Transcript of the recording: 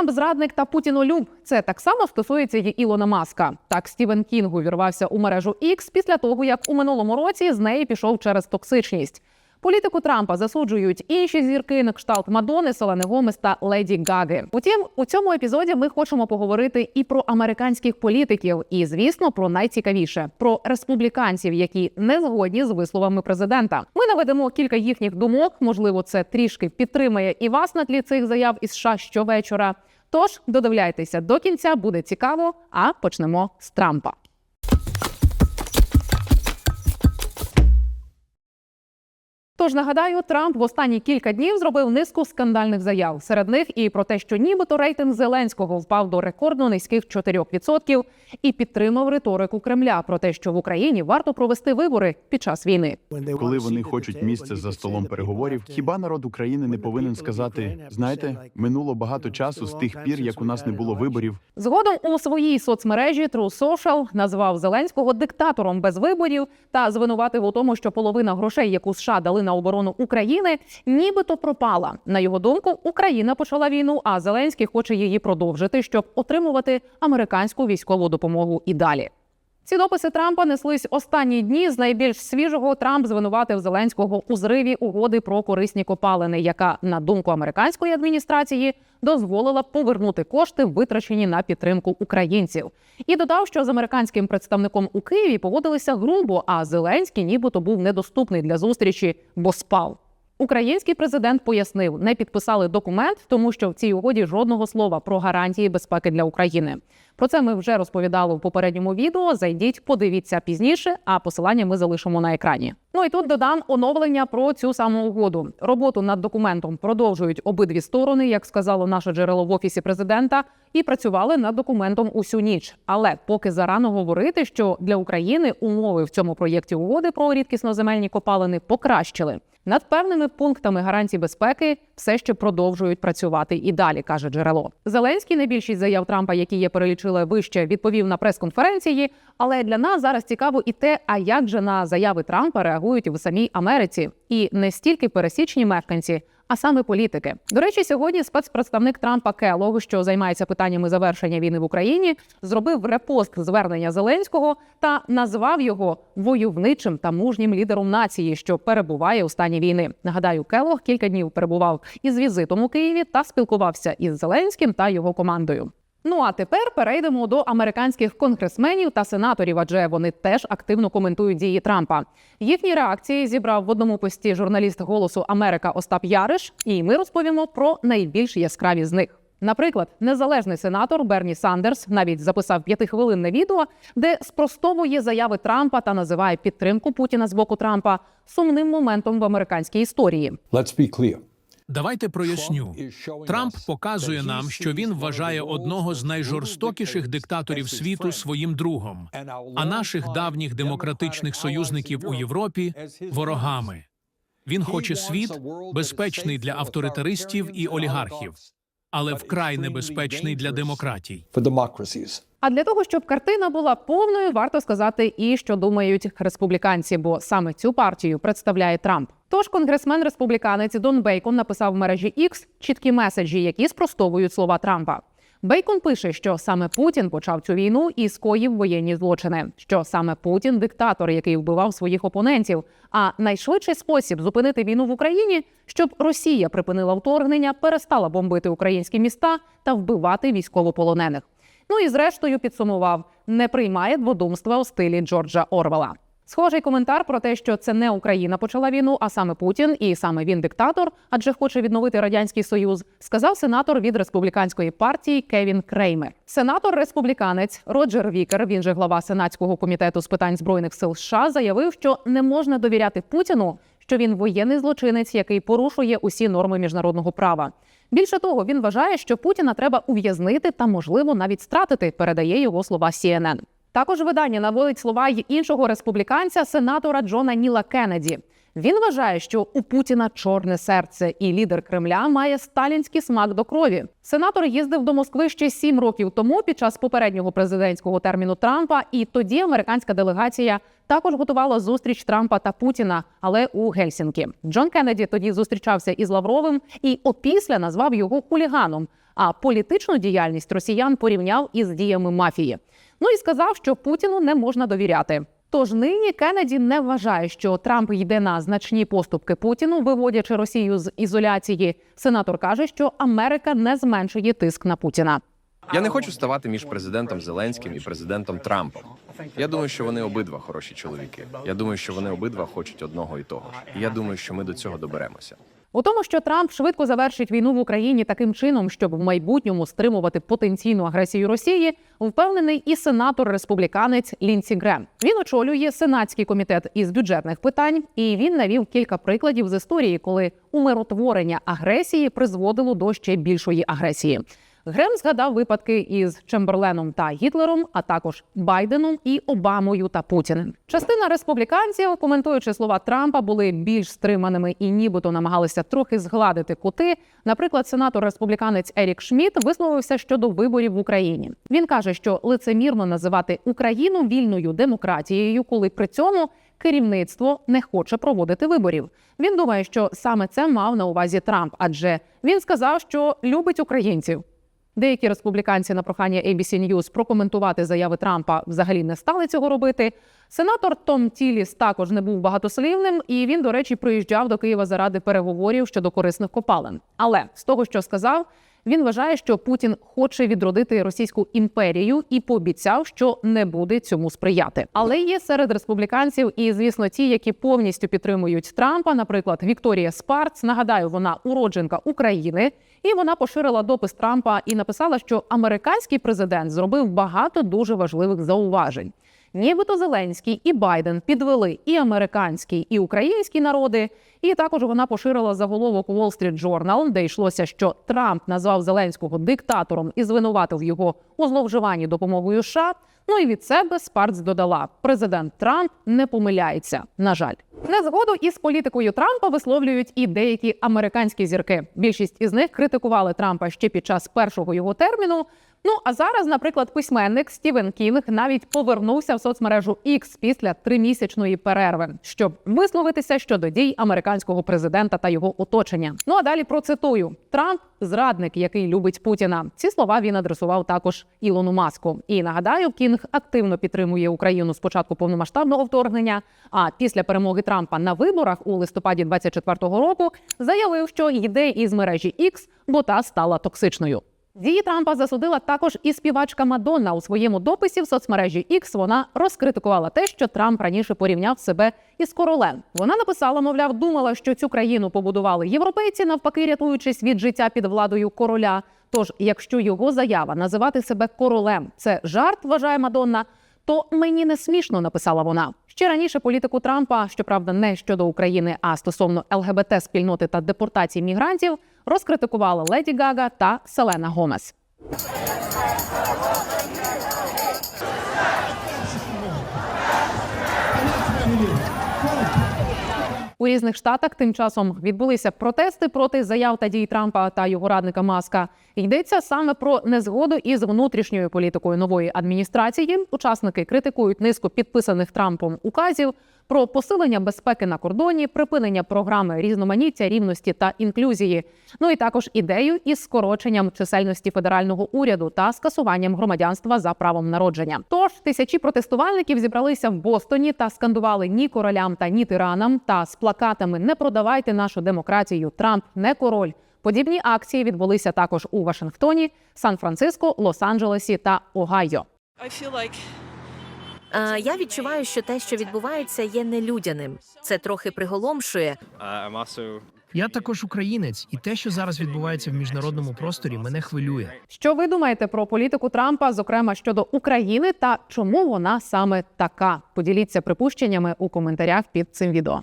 Трамп зрадник та Путінолюб. Це так само стосується і Ілона Маска. Так Стівен Кінг увірвався у мережу X після того, як у минулому році з неї пішов через токсичність. Політику Трампа засуджують інші зірки на кшталт Мадони, Селени Гомес та Леді Гаги. Утім, у цьому епізоді ми хочемо поговорити і про американських політиків, і звісно про найцікавіше про республіканців, які не згодні з висловами президента. Ми наведемо кілька їхніх думок. Можливо, це трішки підтримає і вас на тлі цих заяв із США щовечора. Тож додивляйтеся до кінця, буде цікаво. А почнемо з Трампа. Тож нагадаю, Трамп в останні кілька днів зробив низку скандальних заяв. Серед них і про те, що нібито рейтинг Зеленського впав до рекордно низьких 4%, і підтримав риторику Кремля про те, що в Україні варто провести вибори під час війни. Коли вони хочуть місце за столом переговорів, хіба народ України не повинен сказати: знаєте, минуло багато часу з тих пір, як у нас не було виборів. Згодом у своїй соцмережі True Social назвав Зеленського диктатором без виборів та звинуватив у тому, що половина грошей, яку США дали на оборону України, нібито пропала. На його думку, Україна почала війну, а Зеленський хоче її продовжити, щоб отримувати американську військову допомогу і далі. Ці дописи Трампа неслись останні дні. З найбільш свіжого Трамп звинуватив Зеленського у зриві угоди про корисні копалини, яка, на думку американської адміністрації, дозволила повернути кошти, витрачені на підтримку українців, і додав, що з американським представником у Києві поводилися грубо, а Зеленський нібито був недоступний для зустрічі, бо спав. Український президент пояснив, не підписали документ, тому що в цій угоді жодного слова про гарантії безпеки для України. Про це ми вже розповідали в попередньому відео. Зайдіть, подивіться пізніше, а посилання ми залишимо на екрані. Ну і тут додам оновлення про цю саму угоду. Роботу над документом продовжують обидві сторони, як сказало наше джерело в офісі президента, і працювали над документом усю ніч. Але поки зарано говорити, що для України умови в цьому проєкті угоди про рідкісноземельні копалини покращили. Над певними пунктами гарантій безпеки все ще продовжують працювати і далі, каже джерело. Зеленський на більшість заяв Трампа, які я перелічила вище, відповів на прес-конференції. Але для нас зараз цікаво і те, а як же на заяви Трампа реагують в самій Америці, і не стільки пересічні мешканці. А саме політики до речі, сьогодні спецпредставник Трампа Келлог, що займається питаннями завершення війни в Україні, зробив репост звернення Зеленського та назвав його войовничим та мужнім лідером нації, що перебуває у стані війни. Нагадаю, Келлог кілька днів перебував із візитом у Києві та спілкувався із Зеленським та його командою. Ну а тепер перейдемо до американських конгресменів та сенаторів, адже вони теж активно коментують дії Трампа. Їхні реакції зібрав в одному пості журналіст Голосу Америка Остап Яриш, і ми розповімо про найбільш яскраві з них. Наприклад, незалежний сенатор Берні Сандерс навіть записав п'ятихвилинне відео, де спростовує заяви Трампа та називає підтримку Путіна з боку Трампа сумним моментом в американській історії. Let's be clear. Давайте проясню. Трамп показує нам, що він вважає одного з найжорстокіших диктаторів світу своїм другом, а наших давніх демократичних союзників у Європі ворогами. Він хоче світ безпечний для авторитаристів і олігархів, але вкрай небезпечний для демократій. А для того, щоб картина була повною, варто сказати і що думають республіканці, бо саме цю партію представляє Трамп. Тож конгресмен республіканець Дон Бейкон написав в мережі X чіткі меседжі, які спростовують слова Трампа. Бейкон пише, що саме Путін почав цю війну і скоїв воєнні злочини. Що саме Путін диктатор, який вбивав своїх опонентів. А найшвидший спосіб зупинити війну в Україні, щоб Росія припинила вторгнення, перестала бомбити українські міста та вбивати військовополонених. Ну і зрештою підсумував: не приймає дводумства у стилі Джорджа Орвела. Схожий коментар про те, що це не Україна почала війну, а саме Путін, і саме він диктатор, адже хоче відновити радянський союз, сказав сенатор від республіканської партії Кевін Креймер. Сенатор республіканець Роджер Вікер, він же глава сенатського комітету з питань збройних сил США, заявив, що не можна довіряти Путіну, що він воєнний злочинець, який порушує усі норми міжнародного права. Більше того, він вважає, що Путіна треба ув'язнити та, можливо, навіть стратити. Передає його слова CNN. Також видання наводить слова й іншого республіканця, сенатора Джона Ніла Кеннеді. Він вважає, що у Путіна чорне серце, і лідер Кремля має сталінський смак до крові. Сенатор їздив до Москви ще сім років тому під час попереднього президентського терміну Трампа, і тоді американська делегація також готувала зустріч Трампа та Путіна, але у Гельсінкі. Джон Кеннеді тоді зустрічався із Лавровим і опісля назвав його хуліганом. а політичну діяльність росіян порівняв із діями мафії. Ну і сказав, що Путіну не можна довіряти. Тож нині Кеннеді не вважає, що Трамп йде на значні поступки Путіну, виводячи Росію з ізоляції. Сенатор каже, що Америка не зменшує тиск на Путіна. Я не хочу ставати між президентом Зеленським і президентом Трампом. Я думаю, що вони обидва хороші чоловіки. Я думаю, що вони обидва хочуть одного і того ж. І я думаю, що ми до цього доберемося. У тому, що Трамп швидко завершить війну в Україні таким чином, щоб в майбутньому стримувати потенційну агресію Росії, впевнений і сенатор-республіканець Лінсі Грем. Він очолює сенатський комітет із бюджетних питань, і він навів кілька прикладів з історії, коли умиротворення агресії призводило до ще більшої агресії. Грем згадав випадки із Чемберленом та Гітлером, а також Байденом і Обамою та Путіним. Частина республіканців, коментуючи слова Трампа, були більш стриманими і нібито намагалися трохи згладити кути. Наприклад, сенатор республіканець Ерік Шміт висловився щодо виборів в Україні. Він каже, що лицемірно називати Україну вільною демократією, коли при цьому керівництво не хоче проводити виборів. Він думає, що саме це мав на увазі Трамп, адже він сказав, що любить українців. Деякі республіканці на прохання ABC News прокоментувати заяви Трампа взагалі не стали цього робити. Сенатор Том Тіліс також не був багатослівним, і він, до речі, приїжджав до Києва заради переговорів щодо корисних копалин. Але з того, що сказав, він вважає, що Путін хоче відродити російську імперію і пообіцяв, що не буде цьому сприяти. Але є серед республіканців і, звісно, ті, які повністю підтримують Трампа. Наприклад, Вікторія Спарц. Нагадаю, вона уродженка України, і вона поширила допис Трампа і написала, що американський президент зробив багато дуже важливих зауважень. Нібито Зеленський і Байден підвели і американський, і українські народи. І також вона поширила заголовок Wall Street Journal, де йшлося, що Трамп назвав Зеленського диктатором і звинуватив його у зловживанні допомогою США. Ну і від себе Спарц додала: президент Трамп не помиляється. На жаль, незгоду із політикою Трампа висловлюють і деякі американські зірки. Більшість із них критикували Трампа ще під час першого його терміну. Ну а зараз, наприклад, письменник Стівен Кінг навіть повернувся в соцмережу X після тримісячної перерви, щоб висловитися щодо дій американського президента та його оточення. Ну а далі процитую: Трамп зрадник, який любить Путіна. Ці слова він адресував також Ілону Маску. І нагадаю, Кінг активно підтримує Україну з початку повномасштабного вторгнення. А після перемоги Трампа на виборах у листопаді 24-го року заявив, що йде із мережі X, бо та стала токсичною. Дії Трампа засудила також і співачка Мадонна у своєму дописі в соцмережі X Вона розкритикувала те, що Трамп раніше порівняв себе із королем. Вона написала, мовляв, думала, що цю країну побудували європейці, навпаки, рятуючись від життя під владою короля. Тож, якщо його заява називати себе королем, це жарт, вважає Мадонна. То мені не смішно, написала вона. Ще раніше політику Трампа, щоправда, не щодо України, а стосовно ЛГБТ спільноти та депортації мігрантів, розкритикували Леді Гага та Селена Гомес. У різних штатах тим часом відбулися протести проти заяв та дій Трампа та його радника Маска. Йдеться саме про незгоду із внутрішньою політикою нової адміністрації. Учасники критикують низку підписаних Трампом указів про посилення безпеки на кордоні, припинення програми різноманіття, рівності та інклюзії. Ну і також ідею із скороченням чисельності федерального уряду та скасуванням громадянства за правом народження. Тож тисячі протестувальників зібралися в Бостоні та скандували ні королям та ні тиранам та з плакатами Не продавайте нашу демократію. Трамп не король. Подібні акції відбулися також у Вашингтоні, Сан-Франциско, Лос-Анджелесі та Огайо. Я відчуваю, що те, що відбувається, є нелюдяним. Це трохи приголомшує. Я також українець, і те, що зараз відбувається в міжнародному просторі, мене хвилює. Що ви думаєте про політику Трампа, зокрема щодо України, та чому вона саме така? Поділіться припущеннями у коментарях під цим відео.